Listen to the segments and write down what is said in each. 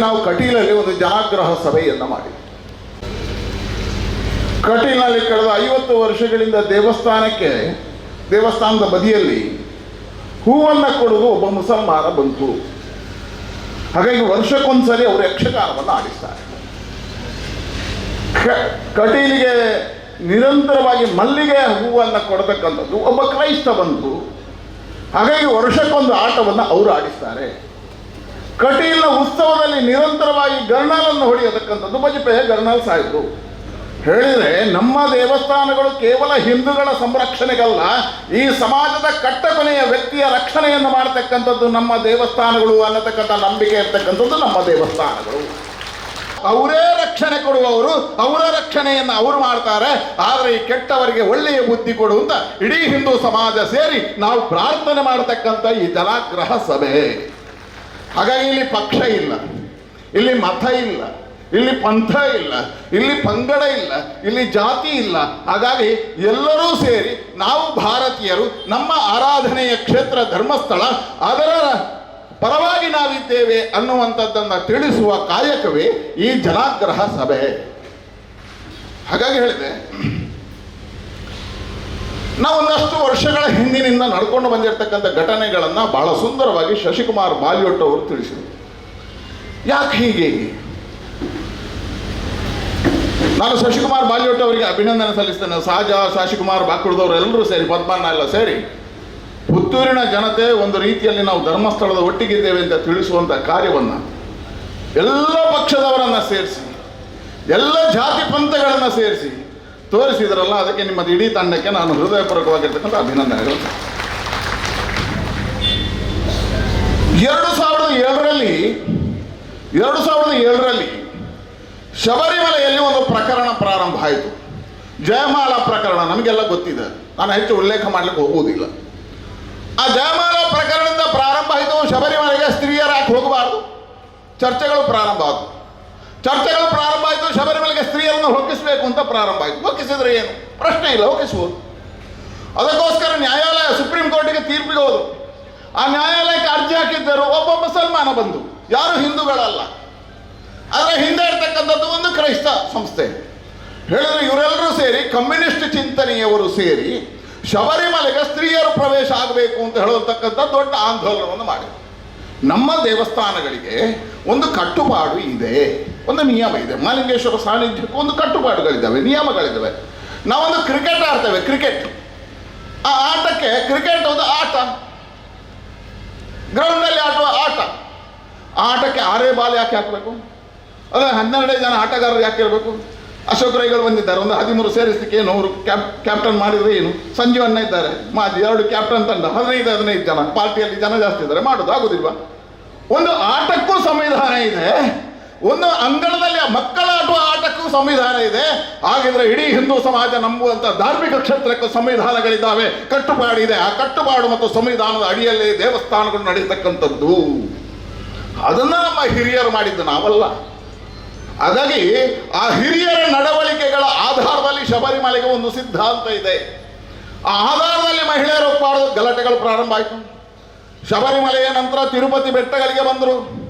ನಾವು ಕಟೀಲಲ್ಲಿ ಒಂದು ಜನಾಗ್ರಹ ಸಭೆಯನ್ನು ಮಾಡಿ ಕಟೀಲ್ನಲ್ಲಿ ಕಳೆದ ಐವತ್ತು ವರ್ಷಗಳಿಂದ ದೇವಸ್ಥಾನಕ್ಕೆ, ದೇವಸ್ಥಾನದ ಬದಿಯಲ್ಲಿ ಹೂವನ್ನು ಕೊಡುವುದು ಒಬ್ಬ ಮುಸಲ್ಮಾನ ಬಂತು. ಹಾಗಾಗಿ ವರ್ಷಕ್ಕೊಂದ್ಸರಿ ಅವರು ಯಕ್ಷಗಾನವನ್ನು ಆಡಿಸ್ತಾರೆ. ಕಟೀಲಿಗೆ ನಿರಂತರವಾಗಿ ಮಲ್ಲಿಗೆ ಹೂವನ್ನು ಕೊಡತಕ್ಕಂಥದ್ದು ಒಬ್ಬ ಕ್ರೈಸ್ತ ಬಂತು. ಹಾಗಾಗಿ ವರ್ಷಕ್ಕೊಂದು ಆಟವನ್ನು ಅವರು ಆಡಿಸ್ತಾರೆ. ಕಟೀಲ್ನ ಉತ್ಸವದಲ್ಲಿ ನಿರಂತರವಾಗಿ ಗರ್ನಾಲನ್ನು ಹೊಡೆಯತಕ್ಕಂಥದ್ದು ಬಜಪೆಯ ಗರ್ನಾಲ್ ಸಾಹಿಬ್ ಹೇಳಿದರೆ ನಮ್ಮ ದೇವಸ್ಥಾನಗಳು ಕೇವಲ ಹಿಂದೂಗಳ ಸಂರಕ್ಷಣೆಗಲ್ಲ, ಈ ಸಮಾಜದ ಕಟ್ಟಕೊನೆಯ ವ್ಯಕ್ತಿಯ ರಕ್ಷಣೆಯನ್ನು ಮಾಡತಕ್ಕಂಥದ್ದು ನಮ್ಮ ದೇವಸ್ಥಾನಗಳು ಅನ್ನತಕ್ಕಂಥ ನಂಬಿಕೆ ಇರ್ತಕ್ಕಂಥದ್ದು ನಮ್ಮ ದೇವಸ್ಥಾನಗಳು. ಅವರೇ ರಕ್ಷಣೆ ಕೊಡುವವರು, ಅವರ ರಕ್ಷಣೆಯನ್ನು ಅವರು ಮಾಡ್ತಾರೆ. ಆದರೆ ಈ ಕೆಟ್ಟವರಿಗೆ ಒಳ್ಳೆಯ ಬುದ್ಧಿ ಕೊಡುವಂತ ಇಡೀ ಹಿಂದೂ ಸಮಾಜ ಸೇರಿ ನಾವು ಪ್ರಾರ್ಥನೆ ಮಾಡತಕ್ಕಂಥ ಈ ಜಲಾಗ್ರಹ ಸಭೆ. ಹಾಗಾಗಿ ಇಲ್ಲಿ ಪಕ್ಷ ಇಲ್ಲ. ಇಲ್ಲಿ ಮತ ಇಲ್ಲ. ಇಲ್ಲಿ ಪಂಥ ಇಲ್ಲ. ಇಲ್ಲಿ ಪಂಗಡ ಇಲ್ಲ. ಇಲ್ಲಿ ಜಾತಿ ಇಲ್ಲ. ಹಾಗಾಗಿ ಎಲ್ಲರೂ ಸೇರಿ ನಾವು ಭಾರತೀಯರು, ನಮ್ಮ ಆರಾಧನೆಯ ಕ್ಷೇತ್ರ ಧರ್ಮಸ್ಥಳ, ಅದರ ಪರವಾಗಿ ನಾವಿದ್ದೇವೆ ಅನ್ನುವಂಥದ್ದನ್ನು ತಿಳಿಸುವ ಕಾಯಕವೇ ಈ ಜನಾಗ್ರಹ ಸಭೆ. ಹಾಗಾಗಿ ಹೇಳಿದೆ ನಾವು ಒಂದಷ್ಟು ವರ್ಷಗಳ ಹಿಂದಿನಿಂದ ನಡ್ಕೊಂಡು ಬಂದಿರತಕ್ಕಂಥ ಘಟನೆಗಳನ್ನು ಬಹಳ ಸುಂದರವಾಗಿ ಶಶಿಕುಮಾರ್ ಬಾಲಿಯೊಟ್ಟು ಅವರು ತಿಳಿಸಿದರು. ಯಾಕೆ ಹೀಗೆ? ನಾನು ಶಶಿಕುಮಾರ್ ಬಾಲಿಯೊಟ್ಟು ಅವರಿಗೆ ಅಭಿನಂದನೆ ಸಲ್ಲಿಸ್ತೇನೆ. ಸಹಜ ಶಶಿಕುಮಾರ್, ಬಾಕುಳದವರು ಎಲ್ಲರೂ ಸೇರಿ, ಪದ್ಮಣ್ಣ ಎಲ್ಲ ಸೇರಿ ಪುತ್ತೂರಿನ ಜನತೆ ಒಂದು ರೀತಿಯಲ್ಲಿ ನಾವು ಧರ್ಮಸ್ಥಳದ ಒಟ್ಟಿಗಿದ್ದೇವೆ ಅಂತ ತಿಳಿಸುವಂಥ ಕಾರ್ಯವನ್ನು ಎಲ್ಲ ಪಕ್ಷದವರನ್ನು ಸೇರಿಸಿ, ಎಲ್ಲ ಜಾತಿ ಪಂಥಗಳನ್ನು ಸೇರಿಸಿ ತೋರಿಸಿದ್ರಲ್ಲ, ಅದಕ್ಕೆ ನಿಮ್ಮ ಇಡೀ ತಂಡಕ್ಕೆ ನಾನು ಹೃದಯಪೂರ್ವಕವಾಗಿರ್ತಕ್ಕಂಥ ಅಭಿನಂದನೆಗಳು. ಎರಡು ಸಾವಿರದ ಏಳರಲ್ಲಿ, ಎರಡು ಸಾವಿರದ ಏಳರಲ್ಲಿ ಶಬರಿಮಲೆಯಲ್ಲಿ ಒಂದು ಪ್ರಕರಣ ಪ್ರಾರಂಭ ಆಯಿತು. ಜಯಮಾಲಾ ಪ್ರಕರಣ, ನಮಗೆಲ್ಲ ಗೊತ್ತಿದೆ. ನಾನು ಹೆಚ್ಚು ಉಲ್ಲೇಖ ಮಾಡಲಿಕ್ಕೆ ಹೋಗುವುದಿಲ್ಲ. ಆ ಜಯಮಾಲಾ ಪ್ರಕರಣದಿಂದ ಪ್ರಾರಂಭ ಆಯಿತು, ಶಬರಿಮಲೆಗೆ ಸ್ತ್ರೀಯರಾಗಿ ಹೋಗಬಾರ್ದು. ಚರ್ಚೆಗಳು ಪ್ರಾರಂಭ ಆದವು. ಚರ್ಚೆಗಳು ಪ್ರಾರಂಭ ಶಬರಿಮಲೆಗೆ ಸ್ತ್ರೀಯರನ್ನು ಹೊಕ್ಕಿಸಬೇಕು ಅಂತ ಪ್ರಾರಂಭ ಆಯಿತು. ಹೊಕ್ಕಿಸಿದ್ರೆ ಏನು? ಪ್ರಶ್ನೆ ಇಲ್ಲ ಹೊಕ್ಕಿಸ್ಬೋದು ಅದಕ್ಕೋಸ್ಕರ ನ್ಯಾಯಾಲಯ, ಸುಪ್ರೀಂ ಕೋರ್ಟಿಗೆ ತೀರ್ಪಿಗೆ ಹೋದರು. ಆ ನ್ಯಾಯಾಲಯಕ್ಕೆ ಅರ್ಜಿ ಹಾಕಿದ್ದರು ಒಬ್ಬ ಮುಸಲ್ಮಾನ ಬಂದು. ಯಾರು ಹಿಂದೂಗಳಲ್ಲ. ಆದರೆ ಹಿಂದೆ ಇರ್ತಕ್ಕಂಥದ್ದು ಒಂದು ಕ್ರೈಸ್ತ ಸಂಸ್ಥೆ. ಹೇಳಿದ್ರು ಇವರೆಲ್ಲರೂ ಸೇರಿ, ಕಮ್ಯುನಿಸ್ಟ್ ಚಿಂತನೆಯವರು ಸೇರಿ, ಶಬರಿಮಲೆಗೆ ಸ್ತ್ರೀಯರು ಪ್ರವೇಶ ಆಗಬೇಕು ಅಂತ ಹೇಳತಕ್ಕಂಥ ದೊಡ್ಡ ಆಂದೋಲನವನ್ನು ಮಾಡಿದರು. ನಮ್ಮ ದೇವಸ್ಥಾನಗಳಿಗೆ ಒಂದು ಕಟ್ಟುಪಾಡು ಇದೆ, ಒಂದು ನಿಯಮ ಇದೆ. ಮಾಲಿಂಗೇಶ್ವರ ಸಾನ್ನಿಧ್ಯಕ್ಕೂ ಒಂದು ಕಟ್ಟುಪಾಡುಗಳಿದ್ದಾವೆ, ನಿಯಮಗಳಿದ್ದಾವೆ. ನಾವೊಂದು ಕ್ರಿಕೆಟ್ ಆಡ್ತೇವೆ, ಕ್ರಿಕೆಟ್. ಆ ಆಟಕ್ಕೆ ಕ್ರಿಕೆಟ್ ಒಂದು ಆಟ. ಗ್ರೌಂಡ್ನಲ್ಲಿ ಆಡುವ ಆಟ. ಆ ಆಟಕ್ಕೆ ಆರೇ ಬಾಲ್ ಯಾಕೆ ಹಾಕಬೇಕು? ಅಂದರೆ ಹನ್ನೆರಡೇ ಜನ ಆಟಗಾರರು ಯಾಕೆ ಇರಬೇಕು? ಅಶೋಕ್ ರೈಗಳು ಬಂದಿದ್ದಾರೆ. ಒಂದು ಹದಿಮೂರು ಸೇರಿಸಲಿಕ್ಕೆ ಏನು ಅವರು ಕ್ಯಾಪ್, ಕ್ಯಾಪ್ಟನ್ ಮಾಡಿದ್ರೆ ಏನು? ಸಂಜೀವನ್ನ ಇದ್ದಾರೆ. ಮಾಜಿ ಎರಡು ಕ್ಯಾಪ್ಟನ್ ತಂಡ. ಹದಿನೈದು ಹದಿನೈದು ಜನ. ಪಾರ್ಟಿಯಲ್ಲಿ ಜನ ಜಾಸ್ತಿ ಇದ್ದಾರೆ. ಮಾಡೋದು ಆಗೋದಿಲ್ವಾ? ಒಂದು ಆಟಕ್ಕೂ ಸಂವಿಧಾನ ಇದೆ. ಒಂದು ಅಂಗಳದಲ್ಲಿ ಮಕ್ಕಳ ಆಟುವ ಆಟಕ್ಕೂ ಸಂವಿಧಾನ ಇದೆ. ಹಾಗಿದ್ರೆ ಇಡೀ ಹಿಂದೂ ಸಮಾಜ ನಂಬುವಂತ ಧಾರ್ಮಿಕ ಕ್ಷೇತ್ರಕ್ಕೂ ಸಂವಿಧಾನಗಳಿದ್ದಾವೆ. ಕಟ್ಟುಪಾಡಿದೆ ಆ ಕಟ್ಟುಪಾಡು ಮತ್ತು ಸಂವಿಧಾನದ ಅಡಿಯಲ್ಲಿ ದೇವಸ್ಥಾನಗಳು ನಡೀತಕ್ಕಂಥದ್ದು ಅದನ್ನ ನಮ್ಮ ಹಿರಿಯರು ಮಾಡಿದ್ದು ನಾವಲ್ಲ. ಹಾಗಾಗಿ ಆ ಹಿರಿಯರ ಶಬರಿಮಲೆಗೆ ಒಂದು ಸಿದ್ಧಾಂತ ಇದೆ. ಆ ಆಧಾರದಲ್ಲಿ ಮಹಿಳೆಯರು ಒಪ್ಪಾಡೋದು ಗಲಾಟೆಗಳು ಪ್ರಾರಂಭ ಆಯಿತು. ಶಬರಿಮಲೆಯ ನಂತರ ತಿರುಪತಿ ಬೆಟ್ಟಗಳಿಗೆ ಬಂದರು.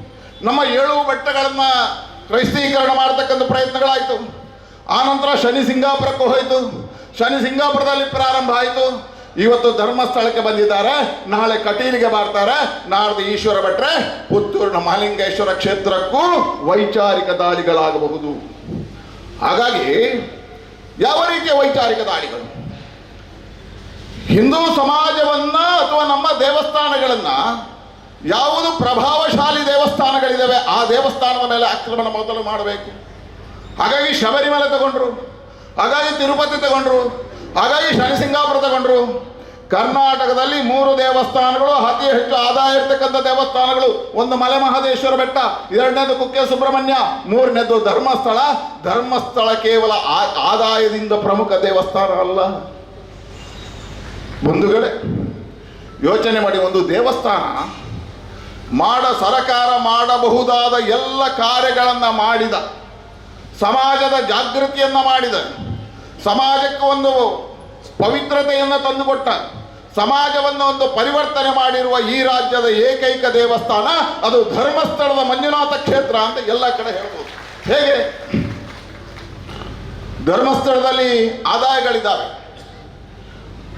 ನಮ್ಮ ಏಳು ಬೆಟ್ಟಗಳನ್ನು ಕ್ರೈಸ್ತೀಕರಣ ಮಾಡತಕ್ಕಂಥ ಪ್ರಯತ್ನಗಳಾಯಿತು. ಆನಂತರ ಶನಿ ಸಿಂಗಾಪುರಕ್ಕೆ ಹೋಯಿತು. ಶನಿ ಸಿಂಗಾಪುರದಲ್ಲಿ ಪ್ರಾರಂಭ ಆಯಿತು. ಇವತ್ತು ಧರ್ಮಸ್ಥಳಕ್ಕೆ ಬಂದಿದ್ದಾರೆ. ನಾಳೆ ಕಟೀಲಿಗೆ ಬರ್ತಾರೆ. ನಾಡ್ದು ಈಶ್ವರ ಭಟ್ರೆ, ಪುತ್ತೂರಿನ ಮಹಾಲಿಂಗೇಶ್ವರ ಕ್ಷೇತ್ರಕ್ಕೂ ವೈಚಾರಿಕ ದಾಳಿಗಳಾಗಬಹುದು. ಹಾಗಾಗಿ ಯಾವ ರೀತಿಯ ವೈಚಾರಿಕ ದಾಳಿಗಳು? ಹಿಂದೂ ಸಮಾಜವನ್ನ ಅಥವಾ ನಮ್ಮ ದೇವಸ್ಥಾನಗಳನ್ನ ಯಾವುದು ಪ್ರಭಾವಶಾಲಿ ದೇವಸ್ಥಾನಗಳಿದ್ದಾವೆ ಆ ದೇವಸ್ಥಾನದ ಮೇಲೆ ಆಕ್ರಮಣ ಮೊದಲು ಮಾಡಬೇಕು. ಹಾಗಾಗಿ ಶಬರಿಮಲೆ ತಗೊಂಡ್ರು, ಹಾಗಾಗಿ ತಿರುಪತಿ ತಗೊಂಡ್ರು, ಹಾಗಾಗಿ ಶನಿಸಿಂಗಾಪುರ ತಗೊಂಡ್ರು. ಕರ್ನಾಟಕದಲ್ಲಿ ಮೂರು ದೇವಸ್ಥಾನಗಳು, ಅತಿ ಹೆಚ್ಚು ಆದಾಯ ಇರ್ತಕ್ಕಂಥ ದೇವಸ್ಥಾನಗಳು. ಒಂದು ಮಲೆ ಮಹದೇಶ್ವರ ಬೆಟ್ಟ, ಎರಡನೇದು ಕುಕ್ಕೆ ಸುಬ್ರಹ್ಮಣ್ಯ ಮೂರನೇದು ಧರ್ಮಸ್ಥಳ. ಧರ್ಮಸ್ಥಳ ಕೇವಲ ಆದಾಯದಿಂದ ಪ್ರಮುಖ ದೇವಸ್ಥಾನ ಅಲ್ಲ. ಬಂಧುಗಳೇ ಯೋಚನೆ ಮಾಡಿ, ಒಂದು ದೇವಸ್ಥಾನ ಮಾಡ, ಸರಕಾರ ಮಾಡಬಹುದಾದ ಎಲ್ಲ ಕಾರ್ಯಗಳನ್ನು ಮಾಡಿದ, ಸಮಾಜದ ಜಾಗೃತಿಯನ್ನು ಮಾಡಿದ, ಸಮಾಜಕ್ಕೆ ಒಂದು ಪವಿತ್ರತೆಯನ್ನು ತಂದುಕೊಟ್ಟ ಸಮಾಜವನ್ನು ಒಂದು ಪರಿವರ್ತನೆ ಮಾಡಿರುವ ಈ ರಾಜ್ಯದ ಏಕೈಕ ದೇವಸ್ಥಾನ, ಅದು ಧರ್ಮಸ್ಥಳದ ಮಂಜುನಾಥ ಕ್ಷೇತ್ರ ಅಂತ ಎಲ್ಲ ಕಡೆ ಹೇಳ್ಬೋದು. ಹೇಗೆ? ಧರ್ಮಸ್ಥಳದಲ್ಲಿ ಆದಾಯಗಳಿದ್ದಾವೆ.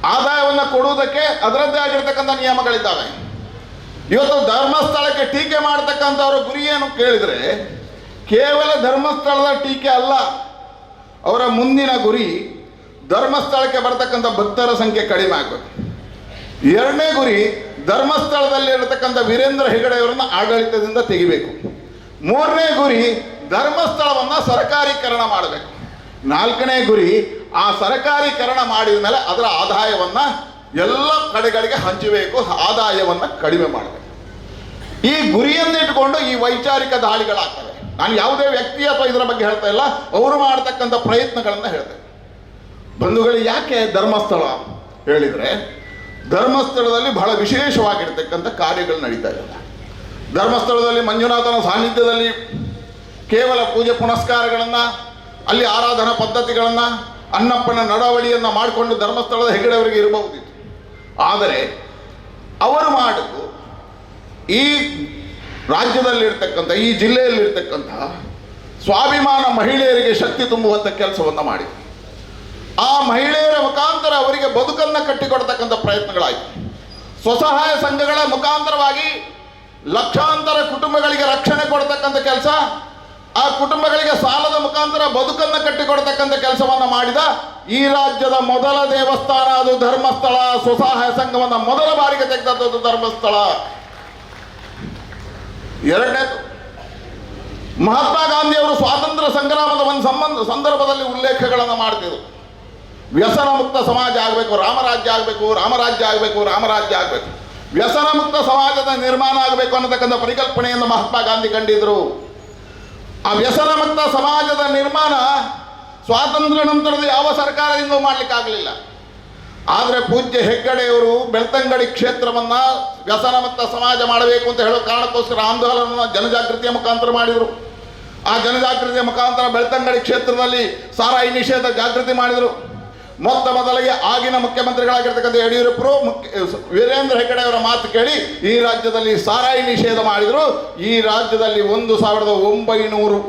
ಆದಾಯವನ್ನು ಕೊಡುವುದಕ್ಕೆ ಅದರದ್ದೇ ಆಗಿರ್ತಕ್ಕಂಥ ನಿಯಮಗಳಿದ್ದಾವೆ. ಇವತ್ತು ಧರ್ಮಸ್ಥಳಕ್ಕೆ ಟೀಕೆ ಮಾಡ್ತಕ್ಕಂಥವ್ರ ಗುರಿ ಏನು ಕೇಳಿದರೆ, ಕೇವಲ ಧರ್ಮಸ್ಥಳದ ಟೀಕೆ ಅಲ್ಲ, ಅವರ ಮುಂದಿನ ಗುರಿ ಧರ್ಮಸ್ಥಳಕ್ಕೆ ಬರತಕ್ಕಂಥ ಭಕ್ತರ ಸಂಖ್ಯೆ ಕಡಿಮೆ ಆಗಬೇಕು. ಎರಡನೇ ಗುರಿ ಧರ್ಮಸ್ಥಳದಲ್ಲಿ ಇರತಕ್ಕಂಥ ವೀರೇಂದ್ರ ಹೆಗಡೆಯವರನ್ನ ಆಡಳಿತದಿಂದ ತೆಗಿಬೇಕು. ಮೂರನೇ ಗುರಿ ಧರ್ಮಸ್ಥಳವನ್ನು ಸರಕಾರೀಕರಣ ಮಾಡಬೇಕು. ನಾಲ್ಕನೇ ಗುರಿ ಆ ಸರಕಾರೀಕರಣ ಮಾಡಿದ ಮೇಲೆ ಅದರ ಆದಾಯವನ್ನ ಎಲ್ಲ ಕಡೆಗಳಿಗೆ ಹಂಚಬೇಕು, ಆದಾಯವನ್ನ ಕಡಿಮೆ ಮಾಡಬೇಕು. ಈ ಗುರಿಯನ್ನಿಟ್ಟುಕೊಂಡು ಈ ವೈಚಾರಿಕ ದಾಳಿಗಳಾಗ್ತವೆ. ನಾನು ಯಾವುದೇ ವ್ಯಕ್ತಿ ಅಥವಾ ಇದರ ಬಗ್ಗೆ ಹೇಳ್ತಾ ಇಲ್ಲ, ಅವರು ಮಾಡತಕ್ಕಂಥ ಪ್ರಯತ್ನಗಳನ್ನ ಹೇಳ್ತೇವೆ ಬಂಧುಗಳು ಯಾಕೆ ಧರ್ಮಸ್ಥಳ ಹೇಳಿದರೆ ಧರ್ಮಸ್ಥಳದಲ್ಲಿ ಬಹಳ ವಿಶೇಷವಾಗಿರ್ತಕ್ಕಂಥ ಕಾರ್ಯಗಳು ನಡೀತಾ ಇದೆ ಧರ್ಮಸ್ಥಳದಲ್ಲಿ ಮಂಜುನಾಥನ ಸಾನ್ನಿಧ್ಯದಲ್ಲಿ ಕೇವಲ ಪೂಜೆ ಪುನಸ್ಕಾರಗಳನ್ನು, ಅಲ್ಲಿ ಆರಾಧನಾ ಪದ್ಧತಿಗಳನ್ನು ಅನ್ನಪ್ಪನ ನಡವಳಿಯನ್ನು ಮಾಡಿಕೊಂಡು ಧರ್ಮಸ್ಥಳದ ಹೆಗಡೆಯವರಿಗೆ ಇರಬಹುದಿತ್ತು. ಆದರೆ ಅವರು ಮಾಡಿದ್ದು ಈ ರಾಜ್ಯದಲ್ಲಿರ್ತಕ್ಕಂಥ, ಈ ಜಿಲ್ಲೆಯಲ್ಲಿರ್ತಕ್ಕಂಥ ಸ್ವಾಭಿಮಾನ ಮಹಿಳೆಯರಿಗೆ ಶಕ್ತಿ ತುಂಬುವಂಥ ಕೆಲಸವನ್ನು ಮಾಡಿ ಆ ಮಹಿಳೆಯರ ಮುಖಾಂತರ ಅವರಿಗೆ ಬದುಕನ್ನು ಕಟ್ಟಿಕೊಡ್ತಕ್ಕಂಥ ಪ್ರಯತ್ನಗಳಾಯಿತು. ಸ್ವಸಹಾಯ ಸಂಘಗಳ ಮುಖಾಂತರವಾಗಿ ಲಕ್ಷಾಂತರ ಕುಟುಂಬಗಳಿಗೆ ರಕ್ಷಣೆ ಕೊಡ್ತಕ್ಕಂಥ ಕೆಲಸ, ಆ ಕುಟುಂಬಗಳಿಗೆ ಸಾಲದ ಮುಖಾಂತರ ಬದುಕನ್ನು ಕಟ್ಟಿಕೊಡ್ತಕ್ಕಂಥ ಕೆಲಸವನ್ನು ಮಾಡಿದ ಈ ರಾಜ್ಯದ ಮೊದಲ ದೇವಸ್ಥಾನ ಅದು ಧರ್ಮಸ್ಥಳ. ಸ್ವಸಹಾಯ ಸಂಘವನ್ನು ಮೊದಲ ಬಾರಿಗೆ ತೆಗೆದದ್ದು ಧರ್ಮಸ್ಥಳ. ಎರಡನೇದು, ಮಹಾತ್ಮ ಗಾಂಧಿಯವರು ಸ್ವಾತಂತ್ರ್ಯ ಸಂಗ್ರಾಮದ ಒಂದು ಸಂಬಂಧ, ಸಂದರ್ಭದಲ್ಲಿ ಉಲ್ಲೇಖಗಳನ್ನು ಮಾಡ್ತಿದ್ರು. ವ್ಯಸನ ಮುಕ್ತ ಸಮಾಜ ಆಗಬೇಕು, ರಾಮರಾಜ್ಯ ಆಗಬೇಕು ರಾಮರಾಜ್ಯ ಆಗಬೇಕು ರಾಮರಾಜ್ಯ ಆಗಬೇಕು. ವ್ಯಸನ ಮುಕ್ತ ಸಮಾಜದ ನಿರ್ಮಾಣ ಆಗಬೇಕು ಅನ್ನತಕ್ಕಂಥ ಪರಿಕಲ್ಪನೆಯನ್ನು ಮಹಾತ್ಮ ಗಾಂಧಿ ಕಂಡಿದ್ರು. ಆ ವ್ಯಸನ ಮುಕ್ತ ಸಮಾಜದ ನಿರ್ಮಾಣ ಸ್ವಾತಂತ್ರ್ಯ ನಂತರದ ಯಾವ ಸರ್ಕಾರದಿಂದ ಮಾಡಲಿಕ್ಕಾಗಲಿಲ್ಲ. ಆದರೆ ಪೂಜ್ಯ ಹೆಗ್ಗಡೆಯವರು ಬೆಳ್ತಂಗಡಿ ಕ್ಷೇತ್ರವನ್ನು ವ್ಯಸನ ಮುಕ್ತ ಸಮಾಜ ಮಾಡಬೇಕು ಅಂತ ಹೇಳೋ ಕಾರಣಕ್ಕೋಸ್ಕರ ಆಂದೋಲನ ಜನಜಾಗೃತಿಯ ಮುಖಾಂತರ ಮಾಡಿದರು. ಆ ಜನಜಾಗೃತಿಯ ಮುಖಾಂತರ ಬೆಳ್ತಂಗಡಿ ಕ್ಷೇತ್ರದಲ್ಲಿ ಸಾರಾಯಿ ನಿಷೇಧ ಜಾಗೃತಿ ಮಾಡಿದರು. ಮೊತ್ತ ಮೊದಲಿಗೆ ಆಗಿನ ಮುಖ್ಯಮಂತ್ರಿಗಳಾಗಿರ್ತಕ್ಕಂಥ ಯಡಿಯೂರಪ್ಪರು ಮುಖ್ಯ ವೀರೇಂದ್ರ ಹೆಗ್ಗಡೆ ಅವರ ಮಾತು ಕೇಳಿ ಈ ರಾಜ್ಯದಲ್ಲಿ ಸಾರಾಯಿ ನಿಷೇಧ ಮಾಡಿದರು. ಈ ರಾಜ್ಯದಲ್ಲಿ ಒಂದು ಸಾವಿರದ ಒಂಬೈನೂರು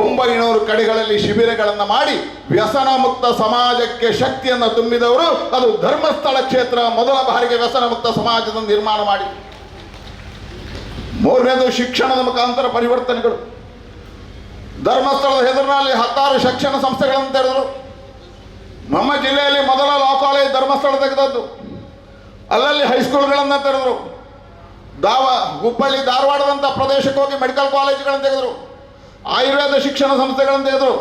ಒಂಬೈನೂರು ಕಡೆಗಳಲ್ಲಿ ಶಿಬಿರಗಳನ್ನು ಮಾಡಿ ವ್ಯಸನ ಮುಕ್ತ ಸಮಾಜಕ್ಕೆ ಶಕ್ತಿಯನ್ನು ತುಂಬಿದವರು. ಅದು ಧರ್ಮಸ್ಥಳ ಕ್ಷೇತ್ರ ಮೊದಲ ಬಾರಿಗೆ ವ್ಯಸನ ಮುಕ್ತ ಸಮಾಜದ ನಿರ್ಮಾಣ ಮಾಡಿ. ಮೂರನೇದು ಶಿಕ್ಷಣದ ಮುಖಾಂತರ ಪರಿವರ್ತನೆಗಳು. ಧರ್ಮಸ್ಥಳದ ಹೆಸರಿನಲ್ಲಿ ಹತ್ತಾರು ಶಿಕ್ಷಣ ಸಂಸ್ಥೆಗಳನ್ನು ತೆರೆದರು. ನಮ್ಮ ಜಿಲ್ಲೆಯಲ್ಲಿ ಮೊದಲ ಲಾ ಕಾಲೇಜ್ ಧರ್ಮಸ್ಥಳ ತೆಗೆದದ್ದು. ಅಲ್ಲಲ್ಲಿ ಹೈಸ್ಕೂಲ್ಗಳನ್ನು ತೆರೆದರು. ದಾವ ಹುಬ್ಬಳ್ಳಿ ಧಾರವಾಡದಂಥ ಪ್ರದೇಶಕ್ಕೆ ಹೋಗಿ ಮೆಡಿಕಲ್ ಕಾಲೇಜುಗಳನ್ನು ತೆಗೆದರು. ಆಯುರ್ವೇದ ಶಿಕ್ಷಣ ಸಂಸ್ಥೆಗಳನ್ನು ತೆಗೆದರು.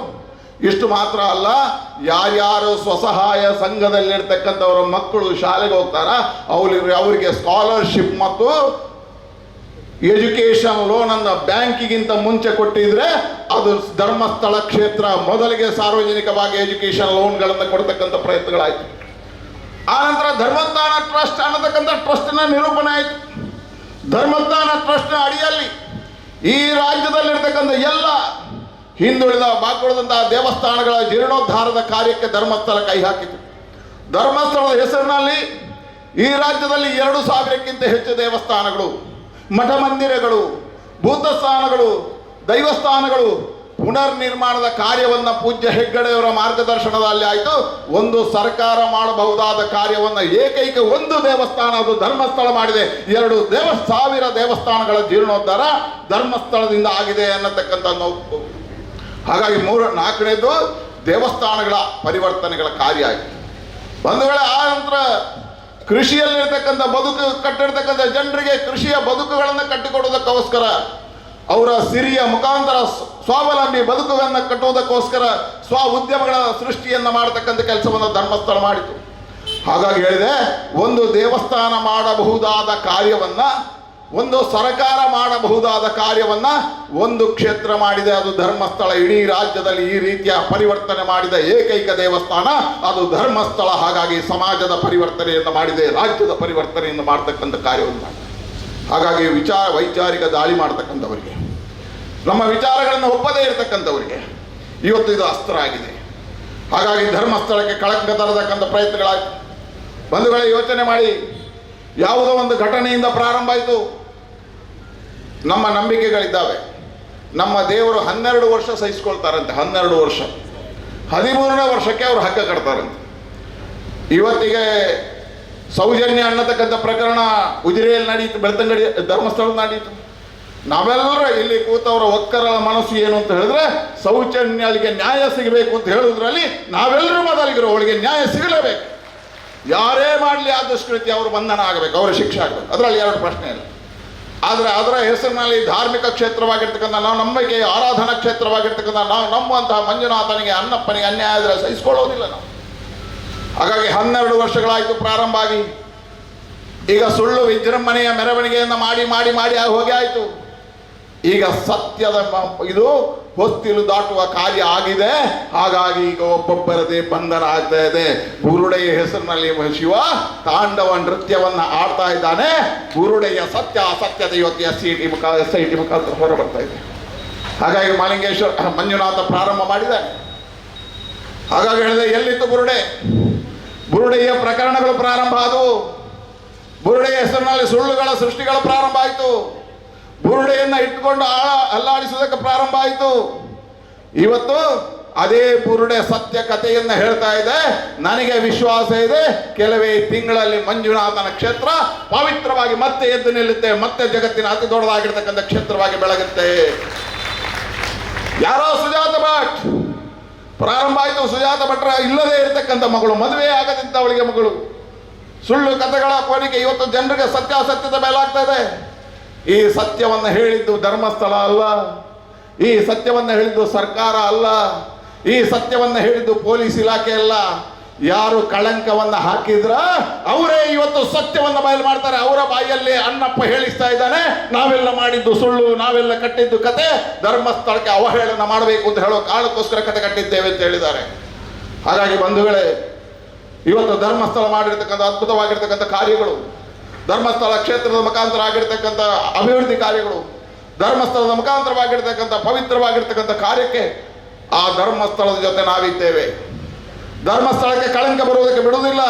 ಇಷ್ಟು ಮಾತ್ರ ಅಲ್ಲ, ಯಾರ್ಯಾರು ಸ್ವಸಹಾಯ ಸಂಘದಲ್ಲಿರ್ತಕ್ಕಂಥವ್ರ ಮಕ್ಕಳು ಶಾಲೆಗೆ ಹೋಗ್ತಾರ, ಅವ್ರಿಗೆ, ಅವರಿಗೆ ಸ್ಕಾಲರ್ಶಿಪ್ ಮತ್ತು ಎಜುಕೇಶನ್ ಲೋನ್ ಅನ್ನ ಬ್ಯಾಂಕಿಗಿಂತ ಮುಂಚೆ ಕೊಟ್ಟಿದ್ರೆ ಅದು ಧರ್ಮಸ್ಥಳ ಕ್ಷೇತ್ರ ಮೊದಲಿಗೆ ಸಾರ್ವಜನಿಕವಾಗಿ ಎಜುಕೇಶನ್ ಲೋನ್ಗಳನ್ನು ಕೊಡ್ತಕ್ಕಂಥ ಪ್ರಯತ್ನಗಳಾಯಿತು. ಆನಂತರ ಧರ್ಮಸ್ಥಾನ ಟ್ರಸ್ಟ್ ಅನ್ನತಕ್ಕಂಥ ಟ್ರಸ್ಟ್ನ ನಿರೂಪಣೆ ಆಯಿತು. ಧರ್ಮಸ್ಥಾನ ಟ್ರಸ್ಟ್ನ ಅಡಿಯಲ್ಲಿ ಈ ರಾಜ್ಯದಲ್ಲಿರ್ತಕ್ಕಂಥ ಎಲ್ಲ ಹಿಂದುಳಿದ ಬಾಕುಳಿದಂತಹ ದೇವಸ್ಥಾನಗಳ ಜೀರ್ಣೋದ್ಧಾರದ ಕಾರ್ಯಕ್ಕೆ ಧರ್ಮಸ್ಥಳ ಕೈ ಹಾಕಿತು. ಧರ್ಮಸ್ಥಳದ ಹೆಸರಿನಲ್ಲಿ ಈ ರಾಜ್ಯದಲ್ಲಿ ಎರಡು ಸಾವಿರಕ್ಕಿಂತ ಹೆಚ್ಚು ದೇವಸ್ಥಾನಗಳು ಮಠ ಮಂದಿರಗಳು ಭೂತಸ್ಥಾನಗಳು, ದೈವಸ್ಥಾನಗಳು ಪುನರ್ ನಿರ್ಮಾಣದ ಕಾರ್ಯವನ್ನ ಪೂಜ್ಯ ಹೆಗ್ಗಡೆಯವರ ಮಾರ್ಗದರ್ಶನದಲ್ಲಿ ಆಯಿತು. ಒಂದು ಸರ್ಕಾರ ಮಾಡಬಹುದಾದ ಕಾರ್ಯವನ್ನ ಏಕೈಕ ಒಂದು ದೇವಸ್ಥಾನ, ಅದು ಧರ್ಮಸ್ಥಳ ಮಾಡಿದೆ. ಎರಡು ದೇವ, ಸಾವಿರ ದೇವಸ್ಥಾನಗಳ ಜೀರ್ಣೋದ್ಧಾರ ಧರ್ಮಸ್ಥಳದಿಂದ ಆಗಿದೆ ಅನ್ನತಕ್ಕಂಥ ನೋವು. ಹಾಗಾಗಿ ಮೂರು, ನಾಲ್ಕನೇದು ದೇವಸ್ಥಾನಗಳ ಪರಿವರ್ತನೆಗಳ ಕಾರ್ಯ ಆಯಿತು. ಒಂದು ವೇಳೆ ಆ ನಂತರ ಕೃಷಿಯಲ್ಲಿರ್ತಕ್ಕಂಥ ಬದುಕು, ಕಟ್ಟಿರ್ತಕ್ಕಂಥ ಜನರಿಗೆ ಕೃಷಿಯ ಬದುಕುಗಳನ್ನು ಕಟ್ಟಿಕೊಡುವುದಕ್ಕೋಸ್ಕರ, ಅವರ ಸಿರಿಯ ಮುಖಾಂತರ ಸ್ವಾವಲಂಬಿ ಬದುಕುಗಳನ್ನು ಕಟ್ಟುವುದಕ್ಕೋಸ್ಕರ ಸ್ವ ಉದ್ಯಮಗಳ ಸೃಷ್ಟಿಯನ್ನು ಮಾಡತಕ್ಕಂಥ ಕೆಲಸವನ್ನು ಧರ್ಮಸ್ಥಳ ಮಾಡಿತು. ಹಾಗಾಗಿ ಹೇಳಿದೆ, ಒಂದು ದೇವಸ್ಥಾನ ಮಾಡಬಹುದಾದ ಕಾರ್ಯವನ್ನ ಒಂದು ಸರಕಾರ ಮಾಡಬಹುದಾದ ಕಾರ್ಯವನ್ನ ಒಂದು ಕ್ಷೇತ್ರ ಮಾಡಿದೆ, ಅದು ಧರ್ಮಸ್ಥಳ. ಇಡೀ ರಾಜ್ಯದಲ್ಲಿ ಈ ರೀತಿಯ ಪರಿವರ್ತನೆ ಮಾಡಿದ ಏಕೈಕ ದೇವಸ್ಥಾನ, ಅದು ಧರ್ಮಸ್ಥಳ. ಹಾಗಾಗಿ ಸಮಾಜದ ಪರಿವರ್ತನೆಯನ್ನು ಮಾಡಿದೆ, ರಾಜ್ಯದ ಪರಿವರ್ತನೆಯನ್ನು ಮಾಡತಕ್ಕಂಥ ಕಾರ್ಯವನ್ನು ಮಾಡಿದೆ ಹಾಗಾಗಿ ವಿಚಾರ, ವೈಚಾರಿಕ ದಾಳಿ ಮಾಡ್ತಕ್ಕಂಥವರಿಗೆ, ನಮ್ಮ ವಿಚಾರಗಳನ್ನು ಒಪ್ಪದೇ ಇರತಕ್ಕಂಥವರಿಗೆ ಇವತ್ತು ಇದು ಅಸ್ತ್ರ ಆಗಿದೆ. ಹಾಗಾಗಿ ಧರ್ಮಸ್ಥಳಕ್ಕೆ ಕಳಂಕ ತರತಕ್ಕಂಥ ಪ್ರಯತ್ನಗಳಾಗಿ ಬಂಧುಗಳ ಯೋಚನೆ ಮಾಡಿ, ಯಾವುದೋ ಒಂದು ಘಟನೆಯಿಂದ ಪ್ರಾರಂಭ ಆಯಿತು. ನಮ್ಮ ನಂಬಿಕೆಗಳಿದ್ದಾವೆ. ನಮ್ಮ ದೇವರು ಹನ್ನೆರಡು ವರ್ಷ ಸಹಿಸ್ಕೊಳ್ತಾರಂತೆ, ಹನ್ನೆರಡು ವರ್ಷ. ಹದಿಮೂರನೇ ವರ್ಷಕ್ಕೆ ಅವರು ಹಕ್ಕ ಕಟ್ತಾರಂತೆ. ಇವತ್ತಿಗೆ ಸೌಜನ್ಯ ಅನ್ನತಕ್ಕಂಥ ಪ್ರಕರಣ ಉಜಿರೆಯಲ್ಲಿ ನಡೀತು, ಬೆಳ್ತಂಗಡಿ ಧರ್ಮಸ್ಥಳದ ನಡೀತು. ನಾವೆಲ್ಲರೂ ಇಲ್ಲಿ ಕೂತವರ ಒಕ್ಕರಳ ಮನಸ್ಸು ಏನು ಅಂತ ಹೇಳಿದ್ರೆ ಸೌಜನ್ಯಳಿಗೆ ನ್ಯಾಯ ಸಿಗಬೇಕು ಅಂತ ಹೇಳೋದ್ರಲ್ಲಿ ನಾವೆಲ್ಲರೂ ಮೊದಲಿಗಿರೋ, ಅವಳಿಗೆ ನ್ಯಾಯ ಸಿಗಲೇಬೇಕು. ಯಾರೇ ಮಾಡಲಿ ಆದಷ್ಟು ರೀತಿ ಅವರು ಬಂಧನ ಆಗಬೇಕು ಅವರ ಶಿಕ್ಷೆ ಆಗಬೇಕು. ಅದರಲ್ಲಿ ಎರಡು ಪ್ರಶ್ನೆ ಇಲ್ಲ. ಆದರೆ ಅದರ ಹೆಸರಿನಲ್ಲಿ ಧಾರ್ಮಿಕ ಕ್ಷೇತ್ರವಾಗಿರ್ತಕ್ಕಂಥ ನಾವು ನಂಬಿಕೆ ಆರಾಧನಾ ಕ್ಷೇತ್ರವಾಗಿರ್ತಕ್ಕಂಥ ನಾವು ನಂಬುವಂತಹ ಮಂಜುನಾಥನಿಗೆ ಅನ್ನಪ್ಪನಿಗೆ ಅನ್ಯಾಯ ಆದರೆ ಸಹಿಸ್ಕೊಳ್ಳೋದಿಲ್ಲ ನಾವು. ಹಾಗಾಗಿ ಹನ್ನೆರಡು ವರ್ಷಗಳಾಯಿತು ಪ್ರಾರಂಭ ಆಗಿ. ಈಗ ಸುಳ್ಳು ವಿಜೃಂಭಣೆಯ ಮೆರವಣಿಗೆಯನ್ನು ಮಾಡಿ ಮಾಡಿ ಮಾಡಿ ಹೋಗಿ ಆಯಿತು. ಈಗ ಸತ್ಯದ ಇದು ಹೊತ್ತಿಲು ದಾಟುವ ಕಾರ್ಯ ಆಗಿದೆ. ಹಾಗಾಗಿ ಈಗ ಒಬ್ಬೊಬ್ಬರದೇ ಬಂಧನ ಆಗ್ತಾ ಇದೆ. ಗುರುಡೆಯ ಹೆಸರಿನಲ್ಲಿ ಶಿವ ತಾಂಡವ ನೃತ್ಯವನ್ನ ಆಡ್ತಾ ಇದ್ದಾನೆ. ಗುರುಡೆಯ ಸತ್ಯ, ಅಸತ್ಯದ ಯುವತಿಯ ಎಸ್ ಸಿ ಟಿ ಮುಖ ಎಸ್ ಐ ಟಿ ಮುಖಾಂತರ ಹೊರ ಬರ್ತಾ ಇದೆ. ಹಾಗಾಗಿ ಮಾಲಿಂಗೇಶ್ವರ, ಮಂಜುನಾಥ ಪ್ರಾರಂಭ ಮಾಡಿದ್ದಾನೆ ಹಾಗಾಗಿ ಹೇಳಿದೆ, ಎಲ್ಲಿತ್ತು ಬುರುಡೆ ಬುರುಡೆಯ ಪ್ರಕರಣಗಳು ಪ್ರಾರಂಭ ಆದವು. ಬುರುಡೆಯ ಹೆಸರಿನಲ್ಲಿ ಸುಳ್ಳುಗಳ ಸೃಷ್ಟಿಗಳು ಪ್ರಾರಂಭ ಆಯಿತು. ಬುರುಡೆಯನ್ನ ಇಟ್ಕೊಂಡು ಆಳ ಅಲ್ಲಾಡಿಸುವುದಕ್ಕೆ ಪ್ರಾರಂಭ ಆಯಿತು. ಇವತ್ತು ಅದೇ ಬುರುಡೆ ಸತ್ಯ ಕಥೆಯನ್ನ ಹೇಳ್ತಾ ಇದೆ. ನನಗೆ ವಿಶ್ವಾಸ ಇದೆ. ಕೆಲವೇ ತಿಂಗಳಲ್ಲಿ ಮಂಜುನಾಥನ ಕ್ಷೇತ್ರ ಪವಿತ್ರವಾಗಿ ಮತ್ತೆ ಎದ್ದು ನಿಲ್ಲುತ್ತೆ. ಮತ್ತೆ ಜಗತ್ತಿನ ಅತಿ ದೊಡ್ಡದಾಗಿರ್ತಕ್ಕಂಥ ಕ್ಷೇತ್ರವಾಗಿ ಬೆಳಗುತ್ತೆ. ಯಾರೋ ಸುಜಾತ ಭಟ್. ಪ್ರಾರಂಭ ಆಯಿತು. ಸುಜಾತ ಭಟ್ರ ಇಲ್ಲದೆ ಇರತಕ್ಕಂಥ ಮಗಳು. ಮದುವೆ ಅವಳಿಗೆ ಮಗಳು. ಸುಳ್ಳು ಕಥೆಗಳ ಕೋರಿಕೆ ಇವತ್ತು ಜನರಿಗೆ ಸತ್ಯಾಸತ್ಯದ ಮೇಲಾಗ್ತಾ ಇದೆ. ಈ ಸತ್ಯವನ್ನು ಹೇಳಿದ್ದು ಧರ್ಮಸ್ಥಳ ಅಲ್ಲ, ಈ ಸತ್ಯವನ್ನು ಹೇಳಿದ್ದು ಸರ್ಕಾರ ಅಲ್ಲ, ಈ ಸತ್ಯವನ್ನು ಹೇಳಿದ್ದು ಪೊಲೀಸ್ ಇಲಾಖೆ ಅಲ್ಲ. ಯಾರು ಕಳಂಕವನ್ನು ಹಾಕಿದ್ರ ಅವರೇ ಇವತ್ತು ಸತ್ಯವನ್ನು ಬಯಲು ಮಾಡ್ತಾರೆ. ಅವರ ಬಾಯಲ್ಲಿ ಅಣ್ಣಪ್ಪ ಹೇಳಿಸ್ತಾ ಇದ್ದಾನೆ, ನಾವೆಲ್ಲ ಮಾಡಿದ್ದು ಸುಳ್ಳು, ನಾವೆಲ್ಲ ಕಟ್ಟಿದ್ದು ಕತೆ, ಧರ್ಮಸ್ಥಳಕ್ಕೆ ಅವಹೇಳನ ಮಾಡಬೇಕು ಅಂತ ಹೇಳೋ ಕಾರಣಕ್ಕೋಸ್ಕರ ಕತೆ ಕಟ್ಟಿದ್ದೇವೆ ಅಂತ ಹೇಳಿದ್ದಾರೆ. ಹಾಗಾಗಿ ಬಂಧುಗಳೇ, ಇವತ್ತು ಧರ್ಮಸ್ಥಳ ಮಾಡಿರ್ತಕ್ಕಂಥ ಅದ್ಭುತವಾಗಿರ್ತಕ್ಕಂಥ ಕಾರ್ಯಗಳು ಧರ್ಮಸ್ಥಳ ಕ್ಷೇತ್ರದ ಮುಖಾಂತರ ಆಗಿರ್ತಕ್ಕಂಥ ಅಭಿವೃದ್ಧಿ ಕಾರ್ಯಗಳು, ಧರ್ಮಸ್ಥಳದ ಮುಖಾಂತರವಾಗಿರ್ತಕ್ಕಂಥ ಪವಿತ್ರವಾಗಿರ್ತಕ್ಕಂಥ ಕಾರ್ಯಕ್ಕೆ ಆ ಧರ್ಮಸ್ಥಳದ ಜೊತೆ ನಾವಿದ್ದೇವೆ. ಧರ್ಮಸ್ಥಳಕ್ಕೆ ಕಳಂಕ ಬರುವುದಕ್ಕೆ ಬಿಡುವುದಿಲ್ಲ.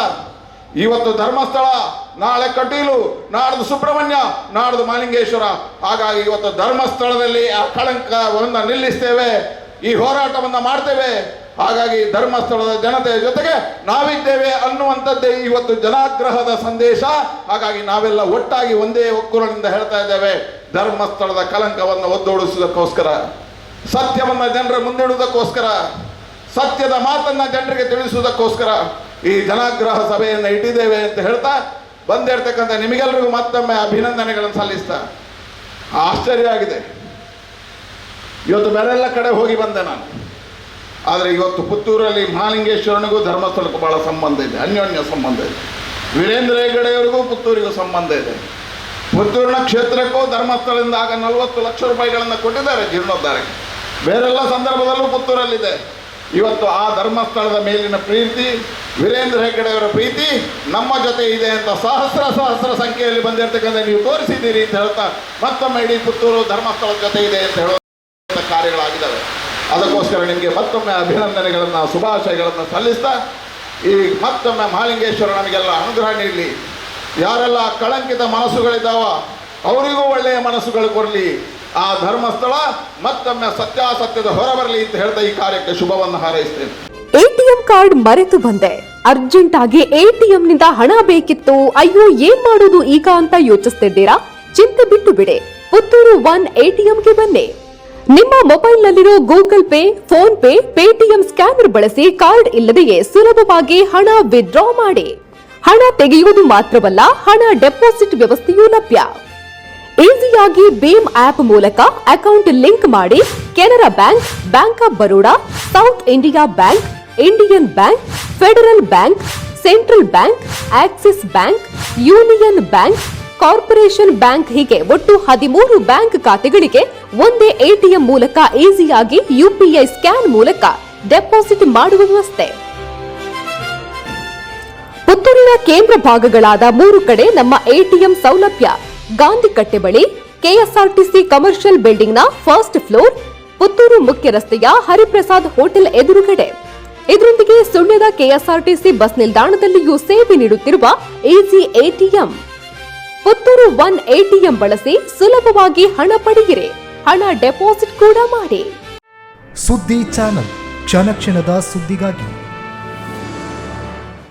ಇವತ್ತು ಧರ್ಮಸ್ಥಳ, ನಾಳೆ ಕಟೀಲು, ನಾಡ್ದು ಸುಬ್ರಹ್ಮಣ್ಯ, ನಾಡ್ದು ಮಾಲಿಂಗೇಶ್ವರ. ಹಾಗಾಗಿ ಇವತ್ತು ಧರ್ಮಸ್ಥಳದಲ್ಲಿ ಆ ಕಳಂಕವನ್ನು ನಿಲ್ಲಿಸ್ತೇವೆ. ಈ ಹೋರಾಟವನ್ನು ಮಾಡ್ತೇವೆ. ಹಾಗಾಗಿ ಧರ್ಮಸ್ಥಳದ ಜನತೆಯ ಜೊತೆಗೆ ನಾವಿದ್ದೇವೆ ಅನ್ನುವಂಥದ್ದೇ ಇವತ್ತು ಜನಾಗ್ರಹದ ಸಂದೇಶ. ಹಾಗಾಗಿ ನಾವೆಲ್ಲ ಒಟ್ಟಾಗಿ ಒಂದೇ ಒಕ್ಕೂರಿನಿಂದ ಹೇಳ್ತಾ ಇದ್ದೇವೆ. ಧರ್ಮಸ್ಥಳದ ಕಲಂಕವನ್ನು ಒದ್ದೋಡಿಸುವುದಕ್ಕೋಸ್ಕರ, ಸತ್ಯವನ್ನು ಜನರ ಮುಂದಿಡುವುದಕ್ಕೋಸ್ಕರ, ಸತ್ಯದ ಮಾತನ್ನ ಜನರಿಗೆ ತಿಳಿಸುವುದಕ್ಕೋಸ್ಕರ ಈ ಜನಾಗ್ರಹ ಸಭೆಯನ್ನು ಇಟ್ಟಿದ್ದೇವೆ ಅಂತ ಹೇಳ್ತಾ ಬಂದಿರ್ತಕ್ಕಂಥ ನಿಮಗೆಲ್ಲರಿಗೂ ಮತ್ತೊಮ್ಮೆ ಅಭಿನಂದನೆಗಳನ್ನು ಸಲ್ಲಿಸ್ತಾ ಆಶ್ಚರ್ಯ ಆಗಿದೆ. ಇವತ್ತು ಬೇರೆಲ್ಲ ಕಡೆ ಹೋಗಿ ಬಂದೆ ನಾನು. ಆದರೆ ಇವತ್ತು ಪುತ್ತೂರಲ್ಲಿ ಮಹಾಲಿಂಗೇಶ್ವರನಿಗೂ ಧರ್ಮಸ್ಥಳಕ್ಕೂ ಭಾಳ ಸಂಬಂಧ ಇದೆ, ಅನ್ಯೋನ್ಯ ಸಂಬಂಧ ಇದೆ. ವೀರೇಂದ್ರ ಹೆಗಡೆಯವರಿಗೂ ಪುತ್ತೂರಿಗೂ ಸಂಬಂಧ ಇದೆ. ಪುತ್ತೂರಿನ ಕ್ಷೇತ್ರಕ್ಕೂ ಧರ್ಮಸ್ಥಳದಿಂದ ಆಗ ನಲವತ್ತು ಲಕ್ಷ ರೂಪಾಯಿಗಳನ್ನು ಕೊಟ್ಟಿದ್ದಾರೆ ಜೀರ್ಣೋದ್ಧಾರಕ್ಕೆ. ಬೇರೆಲ್ಲ ಸಂದರ್ಭದಲ್ಲೂ ಪುತ್ತೂರಲ್ಲಿದೆ. ಇವತ್ತು ಆ ಧರ್ಮಸ್ಥಳದ ಮೇಲಿನ ಪ್ರೀತಿ, ವೀರೇಂದ್ರ ಹೆಗ್ಗಡೆಯವರ ಪ್ರೀತಿ ನಮ್ಮ ಜೊತೆ ಇದೆ ಅಂತ ಸಹಸ್ರ ಸಹಸ್ರ ಸಂಖ್ಯೆಯಲ್ಲಿ ಬಂದಿರತಕ್ಕಂಥ ನೀವು ತೋರಿಸಿದ್ದೀರಿ ಅಂತ ಹೇಳ್ತಾ ಮತ್ತೊಮ್ಮೆ ಇಡೀ ಪುತ್ತೂರು ಧರ್ಮಸ್ಥಳದ ಜೊತೆ ಇದೆ ಅಂತ ಹೇಳುವ ಕಾರ್ಯಗಳಾಗಿದ್ದಾವೆ. ಅದಕ್ಕೋಸ್ಕರ ನಿಮಗೆ ಮತ್ತೊಮ್ಮೆ ಅಭಿನಂದನೆಗಳನ್ನು, ಶುಭಾಶಯಗಳನ್ನು ಸಲ್ಲಿಸ್ತಾ ಈ ಮತ್ತೊಮ್ಮೆ ಮಹಾಲಿಂಗೇಶ್ವರ ನಮಗೆಲ್ಲ ಅನುಗ್ರಹ ನೀಡಲಿ. ಯಾರೆಲ್ಲ ಕಳಂಕಿತ ಮನಸ್ಸುಗಳಿದ್ದಾವ ಅವರಿಗೂ ಒಳ್ಳೆಯ ಮನಸ್ಸುಗಳು ಕೊಡಲಿ. ಆ ಧರ್ಮಸ್ಥಳ ಮತ್ತೊಮ್ಮೆ ಸತ್ಯಾಸತ್ಯದ ಹೊರಬರಲಿ ಅಂತ ಹೇಳ್ತಾ ಈ ಕಾರ್ಯಕ್ಕೆ ಶುಭವನ್ನು ಹಾರೈಸ್ತೇನೆ. ಎಟಿಎಂ ಕಾರ್ಡ್ ಮರೆತು ಬಂದೆ. ಅರ್ಜೆಂಟ್ ಆಗಿ ಎಟಿಎಂ ನಿಂದ ಹಣ ಬೇಕಿತ್ತು. ಅಯ್ಯೋ, ಏನ್ ಮಾಡೋದು ಈಗ ಅಂತ ಯೋಚಿಸ್ತಿದ್ದೀರಾ? ಚಿಂತೆ ಬಿಟ್ಟು ಬಿಡಿ. ಪುತ್ತೂರು ಒನ್ ಎಟಿಎಂಗೆ ಬನ್ನಿ. ನಿಮ್ಮ ಮೊಬೈಲ್ನಲ್ಲಿರೋ Google Pay, PhonePe, Paytm scanner ಬಳಸಿ ಕಾರ್ಡ್ ಇಲ್ಲದೆಯೇ ಸುಲಭವಾಗಿ ಹಣ ವಿತ್ಡ್ರಾ ಮಾಡಿ. ಹಣ ತೆಗೆಯುವುದು ಮಾತ್ರವಲ್ಲ, ಹಣ ಡೆಪಾಸಿಟ್ ವ್ಯವಸ್ಥೆಯೂ ಲಭ್ಯ. ಈಸಿಯಾಗಿ ಭೀಮ್ ಆಪ್ ಮೂಲಕ ಅಕೌಂಟ್ ಲಿಂಕ್ ಮಾಡಿ Canara bank bank of Baroda, south India bank, Indian bank, federal bank, central bank, axis bank, union bank corporation bank ಹೀಗೆ ಒಟ್ಟು ಹದಿಮೂರು ಬ್ಯಾಂಕ್ ಖಾತೆಗಳಿಗೆ ಒಂದೇ ಎಟಿಎಂ ಮೂಲಕ ಈಸಿಯಾಗಿ ಯುಪಿಐ ಸ್ಕ್ಯಾನ್ ಮೂಲಕ ಡೆಪಾಸಿಟ್ ಮಾಡುವ ವ್ಯವಸ್ಥೆ. ಪುತ್ತೂರಿನ ಕೇಂದ್ರ ಭಾಗಗಳಾದ ಮೂರು ಕಡೆ ನಮ್ಮ ಎಟಿಎಂ ಸೌಲಭ್ಯ. ಗಾಂಧಿ ಕಟ್ಟೆ ಬಳಿ ಕೆಎಸ್ಆರ್ಟಿಸಿ ಕಮರ್ಷಿಯಲ್ ಬಿಲ್ಡಿಂಗ್ನ ಫಸ್ಟ್ ಫ್ಲೋರ್, ಪುತ್ತೂರು ಮುಖ್ಯ ರಸ್ತೆಯ ಹರಿಪ್ರಸಾದ್ ಹೋಟೆಲ್ ಎದುರುಗಡೆ. ಇದರೊಂದಿಗೆ ಸುಳ್ಯದ ಕೆಎಸ್ಆರ್ಟಿಸಿ ಬಸ್ ನಿಲ್ದಾಣದಲ್ಲಿಯೂ ಸೇವೆ ನೀಡುತ್ತಿರುವ easy ATM Puttur one ATM ಬಳಸಿ ಸುಲಭವಾಗಿ ಹಣ ಪಡೆಯಿರಿ. ಹಣ ಡೆಪಾಸಿಟ್ ಕೂಡ ಮಾಡಿ. ಸುದ್ದಿ ಚಾನಲ್ ಕ್ಷಣ ಕ್ಷಣದ ಸುದ್ದಿಗಾಗಿ